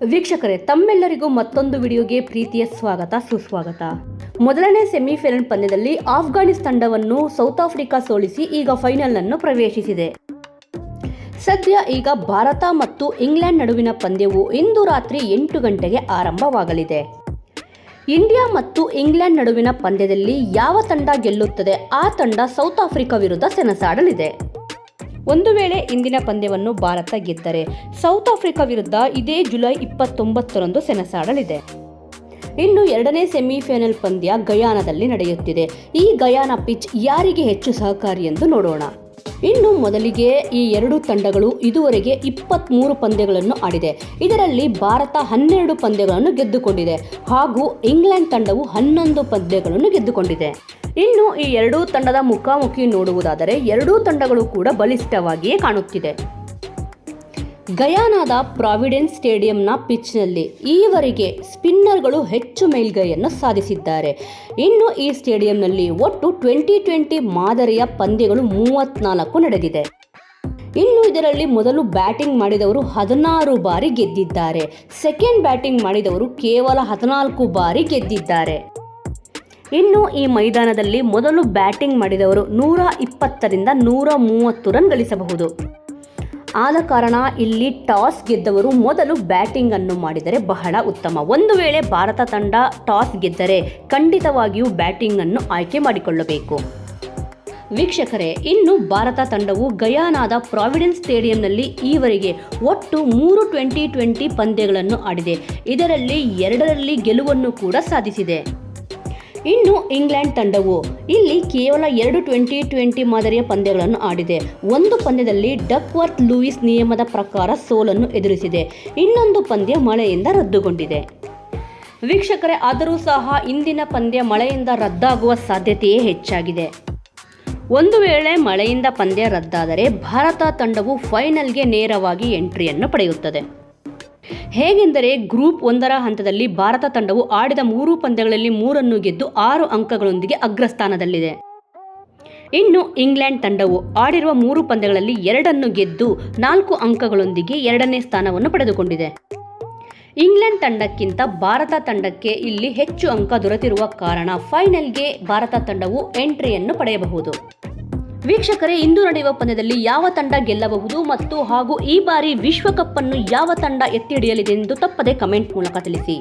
ವೀಕ್ಷಕರೇ, ತಮ್ಮೆಲ್ಲರಿಗೂ ಮತ್ತೊಂದು ವಿಡಿಯೋಗೆ ಪ್ರೀತಿಯ ಸ್ವಾಗತ, ಸುಸ್ವಾಗತ. ಮೊದಲನೇ ಸೆಮಿಫೈನಲ್ ಪಂದ್ಯದಲ್ಲಿ ಆಫ್ಘಾನಿಸ್ತಾನ ತಂಡವನ್ನು ಸೌತ್ ಆಫ್ರಿಕಾ ಸೋಲಿಸಿ ಈಗ ಫೈನಲ್ ಅನ್ನು ಪ್ರವೇಶಿಸಿದೆ. ಸದ್ಯ ಈಗ ಭಾರತ ಮತ್ತು ಇಂಗ್ಲೆಂಡ್ ನಡುವಿನ ಪಂದ್ಯವು ಇಂದು ರಾತ್ರಿ ಎಂಟು ಗಂಟೆಗೆ ಆರಂಭವಾಗಲಿದೆ. ಇಂಡಿಯಾ ಮತ್ತು ಇಂಗ್ಲೆಂಡ್ ನಡುವಿನ ಪಂದ್ಯದಲ್ಲಿ ಯಾವ ತಂಡ ಗೆಲ್ಲುತ್ತದೆ, ಆ ತಂಡ ಸೌತ್ ಆಫ್ರಿಕಾ ವಿರುದ್ಧ ಸೆಣಸಾಡಲಿದೆ. ಒಂದು ವೇಳೆ ಇಂದಿನ ಪಂದ್ಯವನ್ನು ಭಾರತ ಗೆದ್ದರೆ ಸೌತ್ ಆಫ್ರಿಕಾ ವಿರುದ್ಧ ಇದೇ ಜುಲೈ ಇಪ್ಪತ್ತೊಂಬತ್ತರಂದು ಸೆಣಸಾಡಲಿದೆ. ಇನ್ನು ಎರಡನೇ ಸೆಮಿಫೈನಲ್ ಪಂದ್ಯ ಗಯಾನದಲ್ಲಿ ನಡೆಯುತ್ತಿದೆ. ಈ ಗಯಾನ ಪಿಚ್ ಯಾರಿಗೆ ಹೆಚ್ಚು ಸಹಕಾರಿ ಎಂದು ನೋಡೋಣ. ಇನ್ನು ಮೊದಲಿಗೆ ಈ ಎರಡು ತಂಡಗಳು ಇದುವರೆಗೆ ಇಪ್ಪತ್ತ್ಮೂರು ಪಂದ್ಯಗಳನ್ನು ಆಡಿದೆ. ಇದರಲ್ಲಿ ಭಾರತ ಹನ್ನೆರಡು ಪಂದ್ಯಗಳನ್ನು ಗೆದ್ದುಕೊಂಡಿದೆ ಹಾಗೂ ಇಂಗ್ಲೆಂಡ್ ತಂಡವು ಹನ್ನೊಂದು ಪಂದ್ಯಗಳನ್ನು ಗೆದ್ದುಕೊಂಡಿದೆ. ಇನ್ನು ಈ ಎರಡೂ ತಂಡದ ಮುಖಾಮುಖಿ ನೋಡುವುದಾದರೆ ಎರಡೂ ತಂಡಗಳು ಕೂಡ ಬಲಿಷ್ಠವಾಗಿಯೇ ಕಾಣುತ್ತಿದೆ. ಗಯಾನಾದ ಪ್ರಾವಿಡೆನ್ಸ್ ಸ್ಟೇಡಿಯಂನ ಪಿಚ್ನಲ್ಲಿ ಈವರೆಗೆ ಸ್ಪಿನ್ನರ್ಗಳು ಹೆಚ್ಚು ಮೇಲ್ಗೈಯನ್ನು ಸಾಧಿಸಿದ್ದಾರೆ. ಇನ್ನು ಈ ಸ್ಟೇಡಿಯಂನಲ್ಲಿ ಒಟ್ಟು ಟ್ವೆಂಟಿ ಟ್ವೆಂಟಿ ಮಾದರಿಯ ಪಂದ್ಯಗಳು ಮೂವತ್ನಾಲ್ಕು ನಡೆದಿದೆ. ಇನ್ನು ಇದರಲ್ಲಿ ಮೊದಲು ಬ್ಯಾಟಿಂಗ್ ಮಾಡಿದವರು ಹದಿನಾರು ಬಾರಿ ಗೆದ್ದಿದ್ದಾರೆ. ಸೆಕೆಂಡ್ ಬ್ಯಾಟಿಂಗ್ ಮಾಡಿದವರು ಕೇವಲ ಹದಿನಾಲ್ಕು ಬಾರಿ ಗೆದ್ದಿದ್ದಾರೆ. ಇನ್ನು ಈ ಮೈದಾನದಲ್ಲಿ ಮೊದಲು ಬ್ಯಾಟಿಂಗ್ ಮಾಡಿದವರು ನೂರ ಇಪ್ಪತ್ತರಿಂದ ನೂರ ಮೂವತ್ತು ರನ್ ಗಳಿಸಬಹುದು. ಆದ ಕಾರಣ ಇಲ್ಲಿ ಟಾಸ್ ಗೆದ್ದವರು ಮೊದಲು ಬ್ಯಾಟಿಂಗ್ ಅನ್ನು ಮಾಡಿದರೆ ಬಹಳ ಉತ್ತಮ. ಒಂದು ವೇಳೆ ಭಾರತ ತಂಡ ಟಾಸ್ ಗೆದ್ದರೆ ಖಂಡಿತವಾಗಿಯೂ ಬ್ಯಾಟಿಂಗ್ ಅನ್ನು ಆಯ್ಕೆ ಮಾಡಿಕೊಳ್ಳಬೇಕು. ವೀಕ್ಷಕರೇ, ಇನ್ನು ಭಾರತ ತಂಡವು ಗಯಾನಾದ ಪ್ರಾವಿಡೆನ್ಸ್ ಸ್ಟೇಡಿಯಂನಲ್ಲಿ ಈವರೆಗೆ ಒಟ್ಟು ಮೂರು ಟ್ವೆಂಟಿ ಟ್ವೆಂಟಿ ಪಂದ್ಯಗಳನ್ನು ಆಡಿದೆ. ಇದರಲ್ಲಿ ಎರಡರಲ್ಲಿ ಗೆಲುವನ್ನು ಕೂಡ ಸಾಧಿಸಿದೆ. ಇನ್ನು ಇಂಗ್ಲೆಂಡ್ ತಂಡವು ಇಲ್ಲಿ ಕೇವಲ ಎರಡು ಟ್ವೆಂಟಿ ಟ್ವೆಂಟಿ ಮಾದರಿಯ ಪಂದ್ಯಗಳನ್ನು ಆಡಿದೆ. ಒಂದು ಪಂದ್ಯದಲ್ಲಿ ಡಕ್ವರ್ತ್ ಲೂಯಿಸ್ ನಿಯಮದ ಪ್ರಕಾರ ಸೋಲನ್ನು ಎದುರಿಸಿದೆ. ಇನ್ನೊಂದು ಪಂದ್ಯ ಮಳೆಯಿಂದ ರದ್ದುಗೊಂಡಿದೆ. ವೀಕ್ಷಕರೇ, ಆದರೂ ಸಹ ಇಂದಿನ ಪಂದ್ಯ ಮಳೆಯಿಂದ ರದ್ದಾಗುವ ಸಾಧ್ಯತೆಯೇ ಹೆಚ್ಚಾಗಿದೆ. ಒಂದು ವೇಳೆ ಮಳೆಯಿಂದ ಪಂದ್ಯ ರದ್ದಾದರೆ ಭಾರತ ತಂಡವು ಫೈನಲ್ಗೆ ನೇರವಾಗಿ ಎಂಟ್ರಿಯನ್ನು ಪಡೆಯುತ್ತದೆ. ಹೇಗೆಂದರೆ ಗ್ರೂಪ್ ಒಂದರ ಹಂತದಲ್ಲಿ ಭಾರತ ತಂಡವು ಆಡಿದ ಮೂರು ಪಂದ್ಯಗಳಲ್ಲಿ ಮೂರನ್ನು ಗೆದ್ದು ಆರು ಅಂಕಗಳೊಂದಿಗೆ ಅಗ್ರಸ್ಥಾನದಲ್ಲಿದೆ. ಇನ್ನು ಇಂಗ್ಲೆಂಡ್ ತಂಡವು ಆಡಿರುವ ಮೂರು ಪಂದ್ಯಗಳಲ್ಲಿ ಎರಡನ್ನು ಗೆದ್ದು ನಾಲ್ಕು ಅಂಕಗಳೊಂದಿಗೆ ಎರಡನೇ ಸ್ಥಾನವನ್ನು ಪಡೆದುಕೊಂಡಿದೆ. ಇಂಗ್ಲೆಂಡ್ ತಂಡಕ್ಕಿಂತ ಭಾರತ ತಂಡಕ್ಕೆ ಇಲ್ಲಿ ಹೆಚ್ಚು ಅಂಕ ದೊರೆತಿರುವ ಕಾರಣ ಫೈನಲ್ಗೆ ಭಾರತ ತಂಡವು ಎಂಟ್ರಿಯನ್ನು ಪಡೆಯಬಹುದು. ವೀಕ್ಷಕರೇ, ಇಂದು ನಡೆಯುವ ಪಂದ್ಯದಲ್ಲಿ ಯಾವ ತಂಡ ಗೆಲ್ಲಬಹುದು ಮತ್ತು ಹಾಗೂ ಈ ಬಾರಿ ವಿಶ್ವಕಪ್ ಅನ್ನು ಯಾವ ತಂಡ ಎತ್ತಿ ಹಿಡಿಯಲಿದೆ ಎಂದು ತಪ್ಪದೆ ಕಮೆಂಟ್ ಮೂಲಕ ತಿಳಿಸಿ.